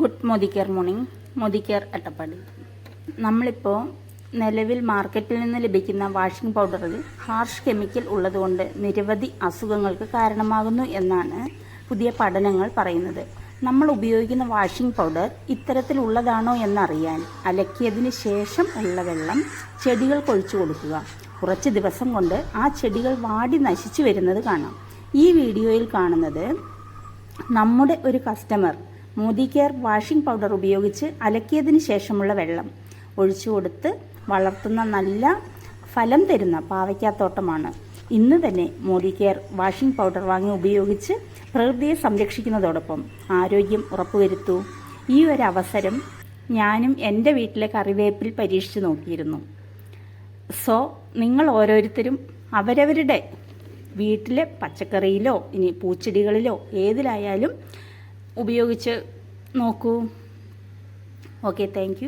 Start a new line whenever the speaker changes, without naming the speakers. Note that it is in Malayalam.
Good Modi care morning. Modi care Attappadi. നമ്മളിപ്പോൾ നിലവിൽ മാർക്കറ്റിൽ നിന്ന് ലഭിക്കുന്ന വാഷിംഗ് പൗഡറിൽ ഹാർഷ് കെമിക്കൽ ഉള്ളതുകൊണ്ട് നിരവധി അസുഖങ്ങൾക്ക് കാരണമാകുന്നു എന്നാണ് പുതിയ പഠനങ്ങൾ പറയുന്നത്. നമ്മൾ ഉപയോഗിക്കുന്ന വാഷിംഗ് പൗഡർ ഇത്തരത്തിലുള്ളതാണോ എന്നറിയാൻ അലക്കിയതിന് ശേഷം ഉള്ള വെള്ളം ചെടികൾക്ക് ഒഴിച്ചു കൊടുക്കുക. കുറച്ച് ദിവസം കൊണ്ട് ആ ചെടികൾ വാടി നശിച്ചു വരുന്നത് കാണാം. ഈ വീഡിയോയിൽ കാണുന്നത് നമ്മുടെ ഒരു customer Modi care washing powder ഉപയോഗിച്ച് അലക്കിയതിന് ശേഷമുള്ള വെള്ളം ഒഴിച്ചു കൊടുത്ത് വളർത്തുന്ന നല്ല ഫലം തരുന്ന പാവയ്ക്കാത്തോട്ടമാണ്. ഇന്ന് തന്നെ മോദി കെയർ വാഷിംഗ് പൗഡർ വാങ്ങി ഉപയോഗിച്ച് പ്രകൃതിയെ സംരക്ഷിക്കുന്നതോടൊപ്പം ആരോഗ്യം ഉറപ്പുവരുത്തൂ. ഈ ഒരു അവസരം ഞാനും എന്റെ വീട്ടിലെ കറിവേപ്പിൽ പരീക്ഷിച്ച് നോക്കിയിരുന്നു. സോ നിങ്ങൾ ഓരോരുത്തരും അവരവരുടെ വീട്ടിലെ പച്ചക്കറിയിലോ ഇനി പൂച്ചെടികളിലോ ഏതിലായാലും ഉപയോഗിച്ച് നോക്കൂ. Okay thank